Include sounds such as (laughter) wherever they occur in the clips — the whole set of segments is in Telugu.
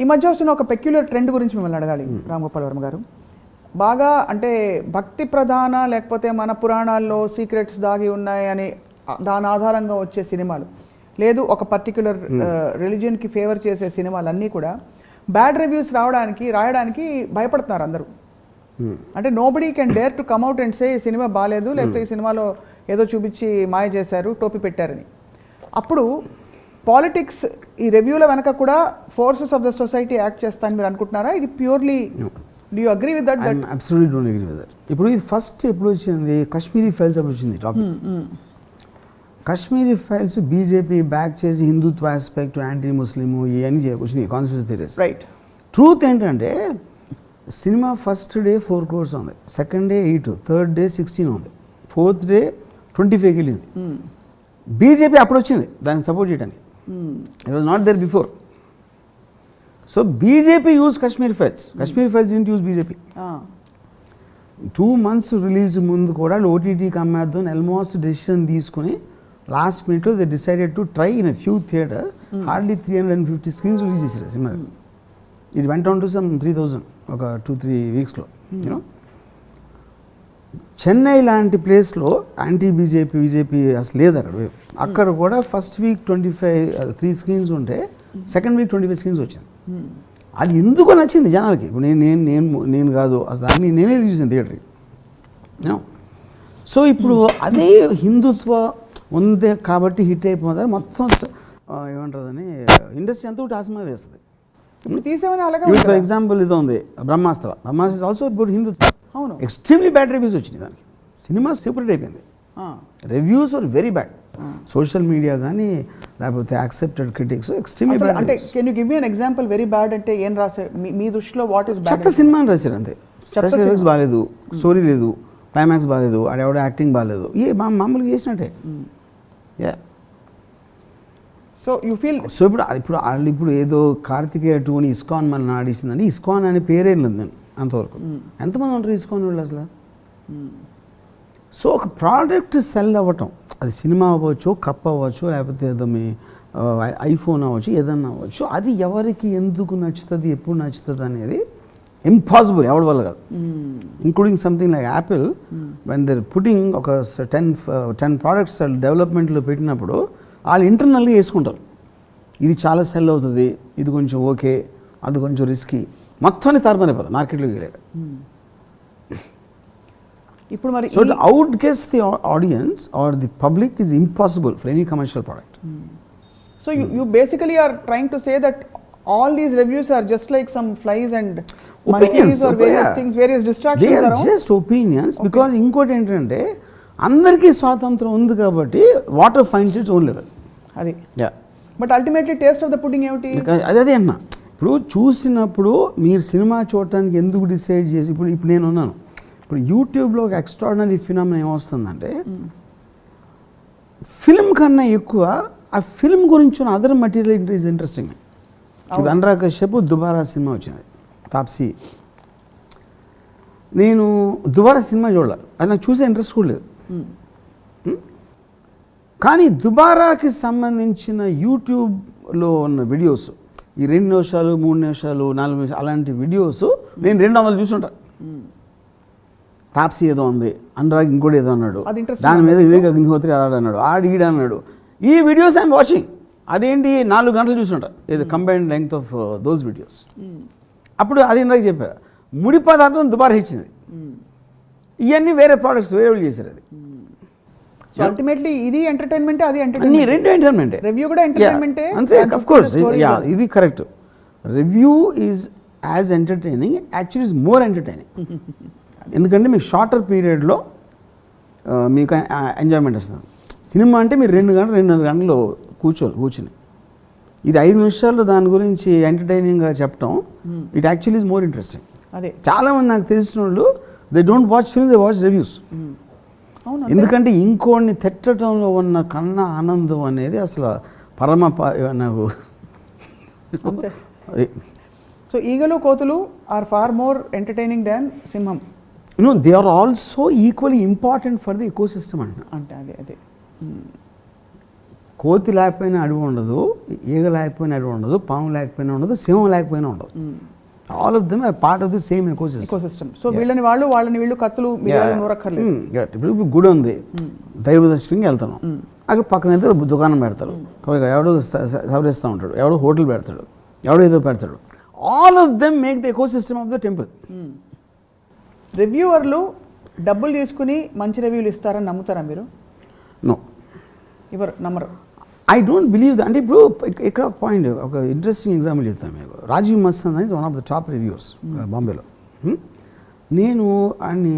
ఈ మధ్య వస్తున్న ఒక పెక్యులర్ ట్రెండ్ గురించి మిమ్మల్ని అడగాలి రామ్ గోపాల్ వర్మ గారు. బాగా అంటే భక్తి ప్రధాన లేకపోతే మన పురాణాల్లో సీక్రెట్స్ దాగి ఉన్నాయి అని దాని ఆధారంగా వచ్చే సినిమాలు. లేదు ఒక పర్టిక్యులర్ రిలీజియన్కి ఫేవర్ చేసే సినిమాలు అన్నీ కూడా బ్యాడ్ రివ్యూస్ రావడానికి రాయడానికి భయపడుతున్నారు అందరూ. అంటే nobody can dare to come out and say ఈ సినిమా బాగాలేదు లేకపోతే ఈ సినిమాలో ఏదో చూపించి మాయ చేశారు టోపీ పెట్టారని. అప్పుడు పాలిటిక్స్ ఈ రివ్యూల వెనక కూడా forces of the society act చేస్తాయని మీరు అనుకుంటున్నారా? ఇది purely do you agree with that that absolute don't agree with that ఇప్పుడు ఇది ఫస్ట్ ఎప్పుడు వచ్చింది? కాశ్మీరీ ఫైల్స్ అప్పుడు వచ్చింది topic Kashmiri files BJP back చేసి హిందుత్వ ఆస్పెక్ట్ యాంటీ ముస్లిం ఇవన్నీ చే- వచ్చినాయి కాన్స్పిరసీ థిరీస్ రైట్ ట్రూత్ ఏంటంటే cinema first day four crores ఉంది. Second day eight third day sixteen ఉంది. ఫోర్త్ డే ట్వంటీ ఫైవ్కి వెళ్ళింది. బీజేపీ అప్పుడు వచ్చింది. దాన్ని సపోర్ట్ చేయడానికి it was not there before so BJP use Kashmir files Kashmir files into use BJP two months release ముందు కూడా ఓటీటీకి అమ్మేద్దాం ఆల్మోస్ట్ డెసిషన్ తీసుకుని లాస్ట్ మినిట్లో they decided to try in few theatre hardly three hundred and fifty screens release చేశారు సినిమా ఇది went on to some three thousand ఒక టూ త్రీ వీక్స్లో యూనో చెన్నై లాంటి ప్లేస్లో యాంటీ బీజేపీ బీజేపీ అసలు లేదు అక్కడ. అక్కడ కూడా first week twenty five three screens ఉంటే second week twenty five screens వచ్చింది. అది ఎందుకు నచ్చింది జనాలకి? ఇప్పుడు నేను నేను నేను నేను కాదు అసలు దాన్ని నేనే చూసాను థియేటర్కి సో ఇప్పుడు అదే హిందుత్వ ఉంది కాబట్టి హిట్ అయిపోతుంది మొత్తం ఏమంటుందని ఇండస్ట్రీ అంతా ఒకటి ఆసమా వేస్తుంది. ఫర్? ఎగ్జాంపుల్ ఇది ఉంది బ్రహ్మాస్త్ర. బ్రహ్మాస్త్ర ఆల్సో ఇప్పుడు హిందుత్వ. అవును. ఎక్స్ట్రీమ్లీ బ్యాడ్ రివ్యూస్ వచ్చినాయి దానికి. సినిమా సూపర్ అయిపోయింది. Reviews are very bad social media కానీ లేకపోతే యాక్సెప్టెడ్ క్రిటిక్స్ ఎక్స్ట్రీమ్లీ బ్యాడ్ అంటే can you give me an example very bad అంటే ఏం రాశారు మీ- దృష్టిలో వాట్ ఇస్ బ్యాడ్ చెత్త సినిమా అని రాశారు అంతే. ఎఫెక్ట్స్ బాగాలేదు స్టోరీ లేదు క్లైమాక్స్ బాగాలేదు ఆడెవడో యాక్టింగ్ బాగాలేదు ఏ మా మామూలుగా చేసినట్టే. Yeah. So you feel so ఇప్పుడు ఇప్పుడు వాళ్ళు ఇప్పుడు ఏదో కార్తికేయ టూ అని ఇస్కాన్ మనల్ని ఆడిస్తుందండి ఇస్కాన్ అనే పేరే లేదు. అంతవరకు. ఎంతమంది ఉంటారు ఇస్కాన్ వాళ్ళు అసలు సో ఒక ప్రోడక్ట్ సెల్ అవ్వటం అది సినిమా అవ్వచ్చు కప్ అవ్వచ్చు లేకపోతే ఏదో మీ ఐఫోన్ అవ్వచ్చు ఏదన్నా అవ్వచ్చు అది ఎవరికి ఎందుకు నచ్చుతుంది ఎప్పుడు నచ్చుతుంది అనేది ఇంపాసిబుల్ ఎవరి వల్ల కాదు. Including something like Apple when their putting ఒక టెన్ టెన్ ప్రోడక్ట్స్ డెవలప్మెంట్లో పెట్టినప్పుడు వాళ్ళు ఇంటర్నల్గా వేసుకుంటారు. ఇది చాలా సెల్ అవుతుంది ఇది కొంచెం ఓకే అది కొంచెం రిస్కీ మొత్తాన్ని తారమనిపోతుంది మార్కెట్లోకి వెళ్ళాక ఇప్పుడు మరి so out guess the audience are the public is impossible for any commercial product so you you basically are trying to say that all these reviews are just like some flies and Opinions, are various yeah. Things various they distractions are just opinions because ఇంకోటి ఏంటంటే అందరికీ స్వాతంత్రం ఉంది కాబట్టి water finds its own level అది. Yeah but ultimately taste of the pudding ఏమిటి? అదే అదే అన్న. ఇప్పుడు చూసినప్పుడు మీరు సినిమా చూడటానికి ఎందుకు డిసైడ్ చేసి ఇప్పుడు ఇప్పుడు నేను ఉన్నాను. ఇప్పుడు యూట్యూబ్లో ఒక ఎక్స్ట్రాడినరీ ఫినామిన ఏమొస్తుందంటే ఫిల్మ్ కన్నా ఎక్కువ ఆ ఫిల్మ్ గురించి ఉన్న అదర్ మటీరియల్ ఈజ్ ఇంట్రెస్టింగ్ ఇప్పుడు అనురాగ్ కశ్యప్ దుబారా సినిమా వచ్చింది. తాప్సీ నేను దుబారా సినిమా చూడాలి. అది నాకు చూసే ఇంట్రెస్ట్ కూడా లేదు? కానీ దుబారాకి సంబంధించిన యూట్యూబ్లో ఉన్న వీడియోస్ ఈ రెండు నిమిషాలు మూడు నిమిషాలు నాలుగు నిమిషాలు అలాంటి వీడియోస్ నేను రెండు వందలు చూసుంటా. తాప్సీ ఏదో ఉంది అనురాగ్ ఇంకోటి ఏదో అన్నాడు. దాని మీద వివేక్ అగ్నిహోత్రి అదాడు అన్నాడు ఆడు ఈడు అన్నాడు. ఈ వీడియోస్ ఐఎమ్ వాచింగ్ అదేంటి? నాలుగు గంటలు చూసుంటా. ఇది combined length of those videos అప్పుడు అది ఇందాక చెప్పా ముడి పదార్థం దుబారా ఇచ్చింది. ఇవన్నీ వేరే ప్రోడక్ట్స్ వేరే వాళ్ళు చేశారు అది. సో అల్టిమేట్లీ ఇది ఎంటర్టైన్మెంట్ అది అన్ని ఎంటర్టైన్మెంట్ రెండు ఎంటర్టైన్మెంటే Review కూడా ఏ? అంతే of కోర్స్ ఇది correct review is as entertaining actually is more entertaining ఎందుకంటే మీకు షార్టర్ పీరియడ్లో మీకు ఎంజాయ్మెంట్ వస్తుంది. సినిమా అంటే మీరు రెండు గంటలు రెండున్నర గంటలు కూర్చోవాలి కూర్చుని. ఇది ఐదు నిమిషాల్లో దాని గురించి ఎంటర్టైనింగ్గా చెప్పడం it actually is more interesting అదే. చాలామంది నాకు తెలిసిన వాళ్ళు they don't watch film they watch reviews. ఎందుకంటే ఇంకోడిని తిట్టడంలో ఉన్న కన్నా ఆనందం అనేది అసలు పరమ నాకు సో ఈగలు కోతులు are far more entertaining than సింహం. No they are also equally important for the ecosystem అంటున్నా అంటే అదే. అదే కోతి లేకపోయినా అడవి ఉండదు ఈగ లేకపోయినా అడవి ఉండదు పాము లేకపోయినా ఉండదు సింహం లేకపోయినా ఉండదు. All of them are part of the same eco ecosystem so వీళ్ళని వాళ్ళు వాళ్ళని వీళ్ళు కత్తులు నూరక్కర్లేదు. ఇప్పుడు గుడి ఉంది. దైవ దర్శనంకి వెళ్తున్నాం. అక్కడ పక్కన అయితే దుకాణం పెడతారు. ఎవడో సవరిస్తూ ఉంటాడు. ఎవడో హోటల్ పెడతాడు. ఎవడో ఏదో పెడతాడు. All of them make the ecosystem of the temple రివ్యూవర్లు డబ్బులు తీసుకుని మంచి రివ్యూలు ఇస్తారని నమ్ముతారా మీరు? నో ఎవరు? నమ్మరు. ఐ డోంట్ బిలీవ్ అంటే ఇప్పుడు ఇక్- ఇక్కడ ఒక పాయింట్ ఒక ఇంట్రెస్టింగ్ ఎగ్జాంపుల్ చెప్తాను మీకు. రాజీవ్ మస్తాన్ అనేది one of the top reviews బాంబేలో? నేను ఆయన్ని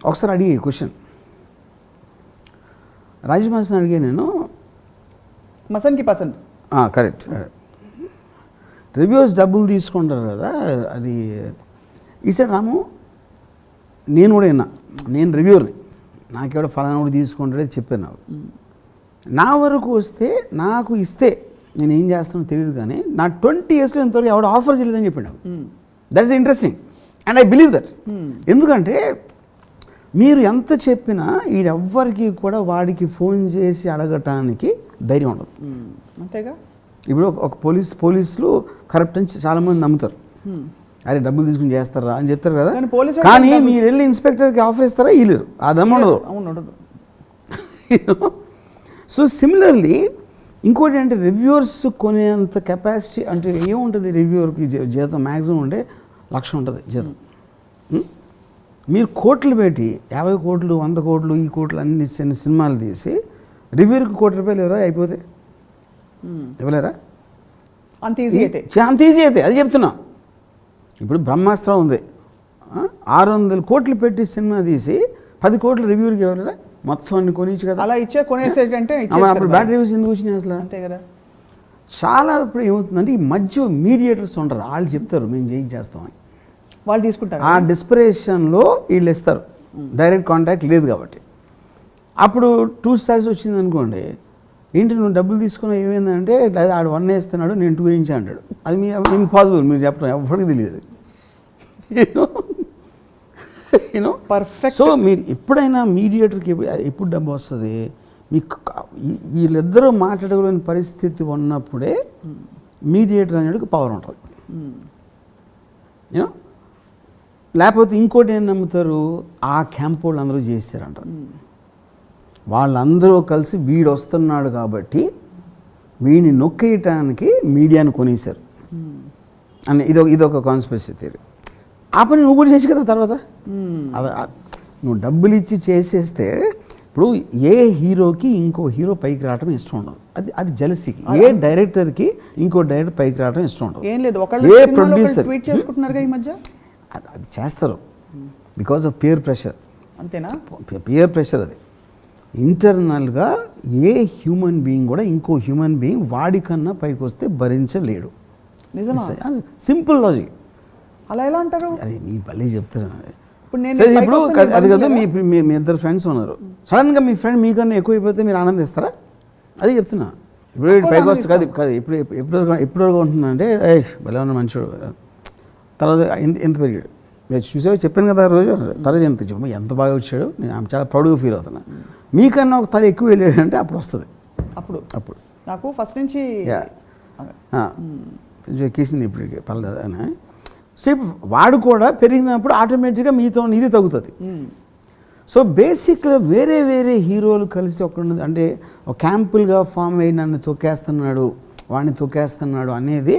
ఒకసారి అడిగే క్వశ్చన్ రాజీవ్ మస్తాన్ అడిగే నేను మసన్కి పసంద్ కరెక్ట్ రివ్యూస్ డబ్బులు తీసుకుంటారు కదా అది ఈసారి రాము నేను కూడా విన్నా. నేను రివ్యూర్ని నాకెవడో ఫలానా కూడా తీసుకుంటాడే చెప్పాను నాకు. నా వరకు వస్తే నాకు ఇస్తే నేను ఏం చేస్తానో తెలియదు కానీ నా ట్వంటీ ఇయర్స్లో ఇంతవరకు ఎవడ ఆఫర్ చేయలేదని చెప్పాడు that is interesting and I believe that ఎందుకంటే మీరు ఎంత చెప్పినా ఈడెవ్వరికి కూడా వాడికి ఫోన్ చేసి అడగటానికి ధైర్యం ఉండదు. అంతేగా? ఇప్పుడు ఒక- పోలీస్ పోలీసులు కరప్ట్ అని చాలామంది నమ్ముతారు. అరే డబ్బులు తీసుకుని చేస్తారా అని చెప్తారు కదా. కానీ మీరు వెళ్ళి ఇన్స్పెక్టర్కి ఆఫర్ ఇస్తారా? ఇల్లు ఆ దమ్ము ఉండదు. అవును ఉండదు (laughs) సో సిమిలర్లీ ఇంకోటి అంటే రివ్యూవర్స్ కొనేంత కెపాసిటీ అంటే ఏముంటుంది రివ్యూవర్కి జీ- జీతం మ్యాక్సిమం ఉంటే లక్ష ఉంటుంది జీతం? మీరు కోట్లు పెట్టి యాభై కోట్లు వంద కోట్లు ఈ కోట్లు అన్ని చిన్న సినిమాలు తీసి రివ్యూర్కి కోటి రూపాయలు ఎవరా అయిపోతే? ఇవ్వలేరా? అంత ఈజీ అయితే. అంత ఈజీ అయితే అది చెప్తున్నా. ఇప్పుడు బ్రహ్మాస్త్రం ఉంది? ఆరు వందల కోట్లు పెట్టి సినిమా తీసి పది కోట్లు రివ్యూర్కి ఇవ్వలేరా? మొత్తం అన్ని కొనిచ్చు కదా. అలా ఇచ్చే కొనేసేటంటే అమ్మ, అప్పుడు బ్యాడ్ రివ్యూస్ ఎందుకు వచ్చినాయి అసలు? అంతే కదా. చాలా ఇప్పుడు ఏమవుతుందంటే ఈ మధ్య మీడియేటర్స్ ఉంటారు వాళ్ళు చెప్తారు మేము చేయి చేస్తామని. వాళ్ళు తీసుకుంటారు ఆ డిస్పరేషన్లో వీళ్ళు ఇస్తారు. డైరెక్ట్ కాంటాక్ట్ లేదు కాబట్టి. అప్పుడు టూ స్టార్స్ వచ్చింది అనుకోండి ఏంటి నువ్వు డబ్బులు తీసుకుని ఏమైందంటే లేదా ఆడు వన్ వేస్తున్నాడు నేను టూ వేయించా అంటాడు. అది మీ ఇంపాసిబుల్ మీరు చెప్పడం ఎవరికి తెలియదు. (laughs) యూనో పర్ఫెక్ట్ సో మీరు ఎప్పుడైనా మీడియేటర్కి ఎప్పుడు డబ్బు వస్తుంది? మీకు వీళ్ళిద్దరూ మాట్లాడగలిగిన పరిస్థితి ఉన్నప్పుడే మీడియేటర్ అనేది పవర్ ఉంటుంది. యూనో లేకపోతే ఇంకోటి ఏం నమ్ముతారు? ఆ క్యాంప్ వాళ్ళు అందరూ చేస్తారంటారు వాళ్ళందరూ కలిసి వీడు వస్తున్నాడు కాబట్టి వీడిని నొక్కేయటానికి మీడియాను కొనేశారు. అని ఇదొక ఇదొక కాన్స్పిరసీ థియరీ ఆ పని నువ్వు కూడా చేసి కదా తర్వాత? అద నువ్వు డబ్బులు ఇచ్చి చేసేస్తే ఇప్పుడు ఏ హీరోకి ఇంకో హీరో పైకి రావడం ఇష్టం ఉండదు. అది అది జలసీకి ఏ డైరెక్టర్కి ఇంకో డైరెక్టర్ పైకి రావడం ఇష్టం ఉండదు. ఏం లేదు ఏ? ట్వీట్ చేసుకుంటున్నారుగా ఈ మధ్య? అది అది చేస్తారు. బికాస్ ఆఫ్ పియర్ ప్రెషర్ అంతేనా? పియర్ ప్రెషర్ అది. ఇంటర్నల్గా ఏ హ్యూమన్ బీయింగ్ కూడా ఇంకో హ్యూమన్ బీయింగ్ వాడికన్నా పైకి వస్తే భరించలేడు. సింపుల్ లాజిక్ అలా ఎలా అంటారు? అరే నీ భలే చెప్తారు ఇప్పుడు నేను ఇప్పుడు అది కదా మీ? మీ మీ ఇద్దరు ఫ్రెండ్స్ ఉన్నారు. సడన్గా మీ ఫ్రెండ్ మీకన్నా ఎక్కువ అయిపోతే మీరు ఆనందిస్తారా అది చెప్తున్నా. ఇప్పుడు పైకి వస్తే కాదు కాదు ఇప్పుడు ఎప్పుడు ఎప్పుడు వరకు ఉంటుందంటే ఏ భలే ఉన్న మంచోడు. తర్వాత ఎంత ఎంత పెరిగాడు? మీరు చూసావు చెప్పాను కదా రోజు తర్వాత ఎంత చెప్పు ఎంత బాగా వచ్చాడు? నేను ఆమె చాలా ప్రౌడ్గా ఫీల్ అవుతున్నా. మీకన్నా ఒక తల ఎక్కువ వెళ్ళాడంటే అప్పుడు వస్తుంది. అప్పుడు? అప్పుడు. నాకు ఫస్ట్ నుంచి కొంచెం ఎక్కేసింది ఇప్పుడు పర్లేదు అని. సో వాడు కూడా పెరిగినప్పుడు ఆటోమేటిక్గా మీతో ఇది తగ్గుతుంది. సో బేసిక్గా వేరే వేరే హీరోలు కలిసి ఒక అంటే ఒక క్యాంపుల్గా ఫామ్ అయ్యి నన్ను తొక్కేస్తున్నాడు వాడిని తొక్కేస్తున్నాడు అనేది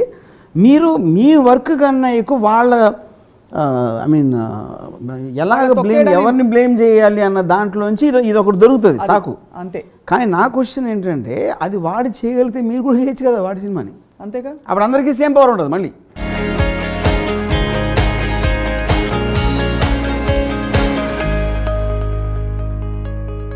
మీరు మీ వర్క్ కన్నా ఎక్కువ వాళ్ళ ఐ మీన్ ఎలాగ బ్లేమ్ ఎవరిని బ్లేమ్ చేయాలి అన్న దాంట్లోంచి ఇది ఇది ఒకటి దొరుకుతుంది సాకు. అంతే. కానీ నా క్వశ్చన్ ఏంటంటే అది వాడు చేయగలిగితే మీరు కూడా చేయొచ్చు కదా వాడి సినిమాని. అంతేగా? అప్పుడు అందరికీ సేమ్ పవర్ ఉంటుంది మళ్ళీ.